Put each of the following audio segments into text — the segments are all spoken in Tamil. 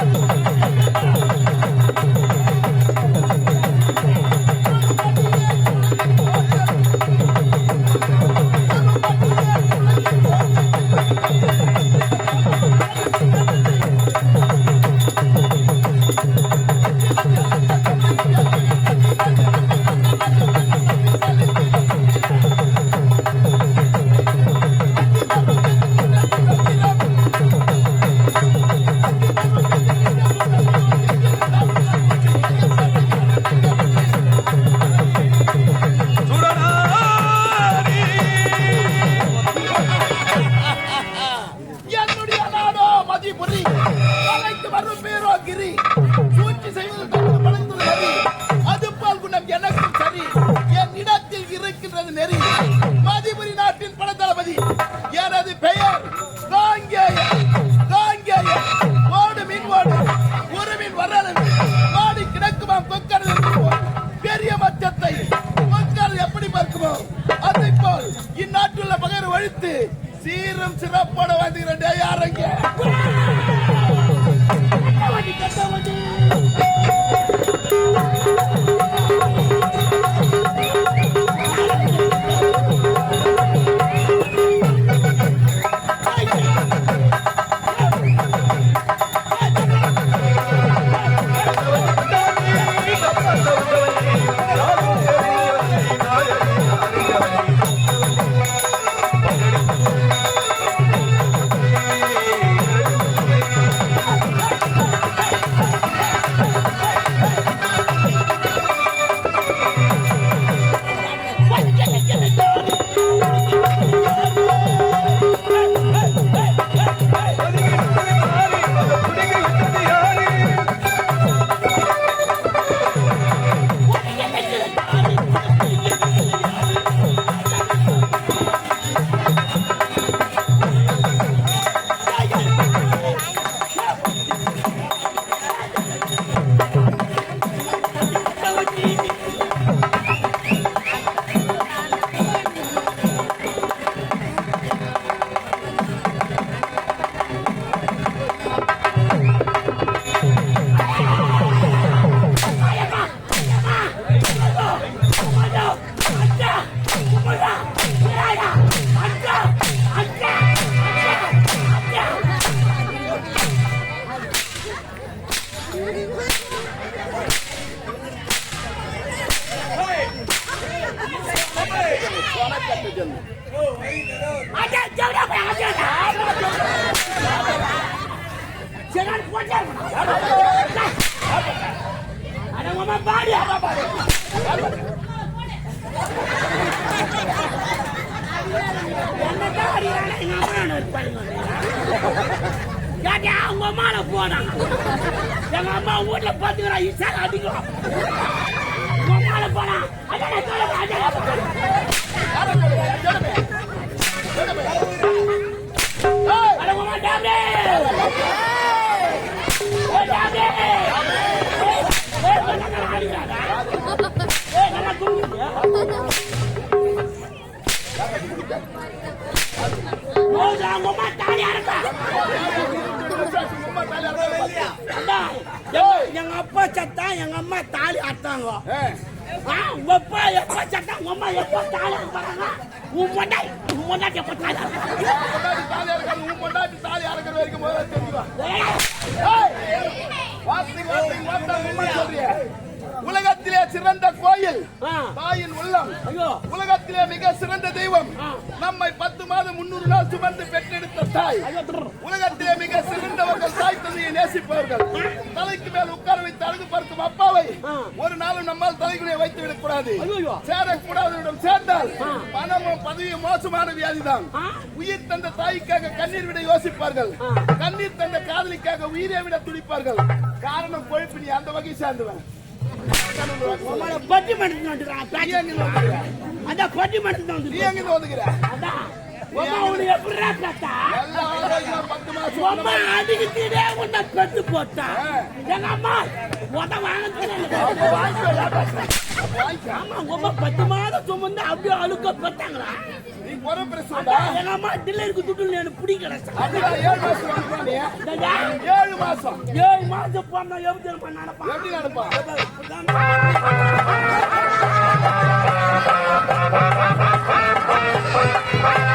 என்னுடைய எடுத்து ஒழித்து சீரும் சிறப்போட வந்துகிறேன் யாரங்க அவன் உங்க அம்மால போனா எங்க அம்மா வீட்டுல பாத்துக்கிறா இசா அதிகம் அவன் அம்மால போனா அதான் சொல்லுங்க அதான் அட ஏ எங்க- அப்பா சத்தா எங்க அம்மா தாலி அத்தாங்க ஆ, உங்க அப்பா எப்ப சத்தா உங்க அம்மா எப்ப தாலி உன் மொண்டாய் உன் மொண்டாட்டி எப்ப தாலி உன் பொண்டாட்டி தாலி வரைக்கும் முதல்ல உலகத்திலே சிறந்த கோயில் ஆ, தாயின் உள்ளம் உலகத்திலே மிக சிறந்த தெய்வம். நம்மை பத்து மாதம் முன்னூறு நாள் சுமந்து பெற்றெடுத்த தாய். உலகத்திலே மிக சிறந்தவர்கள் தாய் தந்தையை நேசிப்பவர்கள் தலைக்கு மேல் உட்கார வைத்து அழகு பார்க்கும் அப்பாவை. ஒரு நாளும் நம்மால் தலைக்குள்ளே வைத்து விடக் கூடாது ஐயோ. சேரக்கூடாதவரிடம் சேர்ந்தால். பணமும் பதவியும் மோசமான வியாதிதான். உயிர் தந்த தாய்க்காக கண்ணீர் விட யோசிப்பார்கள். கண்ணீர் தந்த காதலிக்காக உயிரை விட துடிப்பார்கள் காரணம் கொழுப்பு நீ அந்த வகை சேர்ந்தவன் பட்டி மடத்து வந்துடுறான் அதான் பட்டி மடத்து நீ வந்து எங்க வந்துக்கிற? அதான். பேத்தா போட்டா. எங்க அம்மா? உத வாங்கிட்டு ஆமா உங்க அம்மா பத்து மாதம் சுமந்து அப்படியே அழுக்க பெத்தாங்களா. எங்க அம்மா டில்லருக்கு துட்டு எனக்கு பிடிக்கல ஏழு மாசம் ஏழு மாசம் போனா எப்படி நடப்பா எப்படி நடப்பா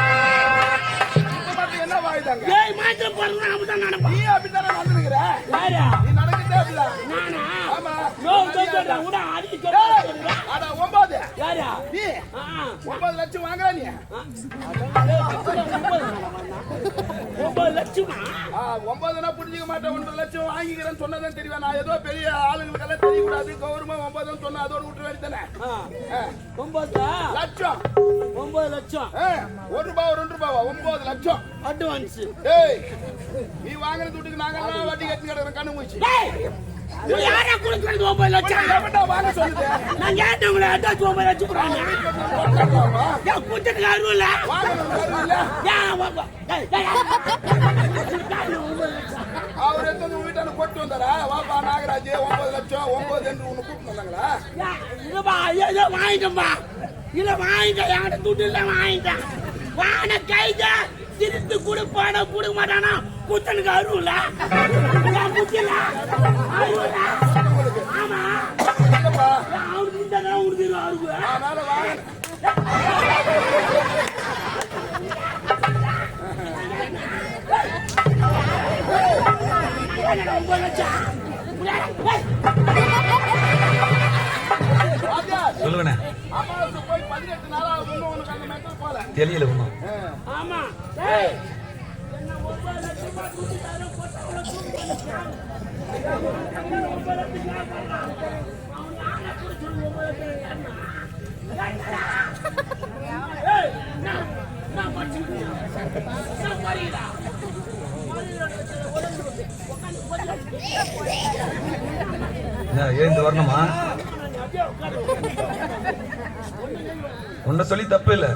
இப்ப மட்டும் என்ன வாயுதாங்க ஏழு மாசம் போறா அப்படிதான் நடப்பா நீ அப்படித்தானே நடந்துருக்கிற யாரா நீ நானா ஆமா யோ சொல்றா அட ஒன்பது யாரா? நீ. ஒன்பது லட்சம் வாங்குற நீ. ஒன்பது லட்சமா? ஒன்பதுனா புரிஞ்சுக்க மாட்டேன். ஒன்பது லட்சம் வாங்கிக்கிறேன்னு சொன்னதான் தெரியும்? நான் ஏதோ பெரிய ஆளுங்களுக்கெல்லாம் தெரியக்கூடாது. கௌரவமா ஒன்பதுன்னு சொன்னா அதோட விட்டு வேண்டித்தானே ஆ. ஒன்பதா லட்சம். ஒன்பது லட்சம். ஒரு ரூபாய் ரெண்டு ஒன்பது லட்சம். அட்வான்ஸ். டேய் நீ வாங்குற துட்டுக்கு நாங்கெல்லாம் வட்டி கட்டி கிடக்குற கண்ணு மூச்சு. யாரா கொடுக்கறது ஒன்பது லட்சம் வாங்க சொல்லுது நான் கேட்டேன் உங்களை அட்வான்ஸ் ஒன்பது லட்சம் கொடுறாங்க? ஏன் கூட்டத்துக்கு ஒன்பது லட்சம். அவர் உங்க வீட்டான கொட்டு வந்தாரா வாப்பா நாகராஜ் ஒன்பது லட்சம் ஒன்பது என்று உன்னை கூப்பிட்டு வந்தாங்களா ஏன், இதுப்பா, ஐயோ, இதோ வாங்கிட்டேன்பா. இல்ல வாங்கிட்டேன் என்கிட்ட துட்டு இல்ல வாங்கிட்டேன் வான கைத திருத்து கொடு பணம் கொடுக்க மாட்டானா? குத்தல அருவில்ல ஆமா. அவனுக்கு இந்த உனக்கு ஒன்பது லட்சம்? போல தெரியல? என்ன எழுந்து வரணுமா. உன்னை சொல்லி தப்பு இல்ல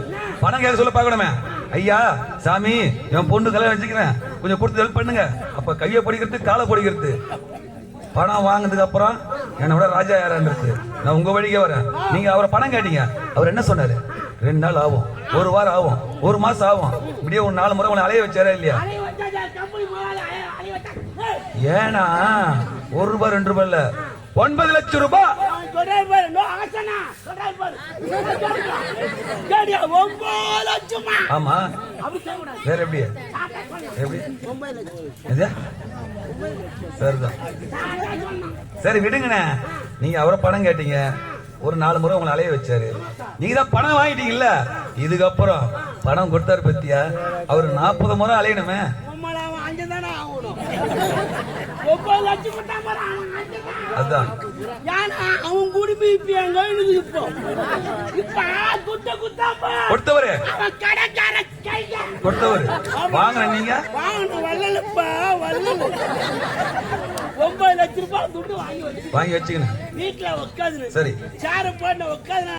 பணம் கேட்க சொல்ல பாக்கணுமே ஐயா சாமி என் பொண்ணு கல்யாணம் வச்சுக்கிறேன். கொஞ்சம் கொடுத்து ஹெல்ப் பண்ணுங்க. அப்ப கையை பிடிக்கிறது காலை பொடிக்கிறது. பணம் வாங்கினதுக்கு அப்புறம் என்னை விட ராஜா யாரான்றது நான் உங்க வழிக்கே வரேன். நீங்க அவரை பணம் கேட்டீங்க. அவர் என்ன சொன்னாரு? ரெண்டு நாள் ஆகும். ஒரு வாரம் ஆகும். ஒரு மாசம் ஆகும். இப்படியே ஒரு நாலு முறை உன்னை அலைய வச்சாரா இல்லையா? ஏன்னா ஒரு ரூபாய் ரெண்டு ரூபாய் இல்ல. ஒன்பது லட்சம் ரூபாய் சொல்றாரு பாரு, நோ ஆசனா, சொல்றாரு பாரு. கேட்டியா, ஒன்பது லட்சமா? ஆமா அப்படி சொல்லக்கூடாது. வேற எப்படி. எப்படி ஒன்பது லட்சம். எது சரிதான். சரி விடுங்கண்ணே நீங்க அவரை பணம் கேட்டீங்க ஒரு நாலு முறை உங்களை அலைய வச்சாரு நீங்க தான் பணம் வாங்கிட்டீங்கல்ல இதுக்கப்புறம் பணம் கொடுத்தாரு பத்தியா அவர் நாற்பது முறை அலையணுமே ஆகணும். ஒன்பது லட்சம் கொடுத்தா அங்கதான். அதான் ஏன்னா, அவன் குடும்பம் இப்ப எங்க இருக்குது இப்போ. இப்ப குத்த குத்தாப்பா. கொடுத்தவரு கடைக்கார கைங்க. கொடுத்தவரு வாங்கின நீங்க வாங்கணும் வள்ளலுப்பா, வள்ளலு. ஒன்பது லட்சம் ரூபாய் துட்டு வாங்கி வாங்கி வச்சுக்கணும் வீட்டுல உட்காந்து சரி சேர போட்டு உட்காந்து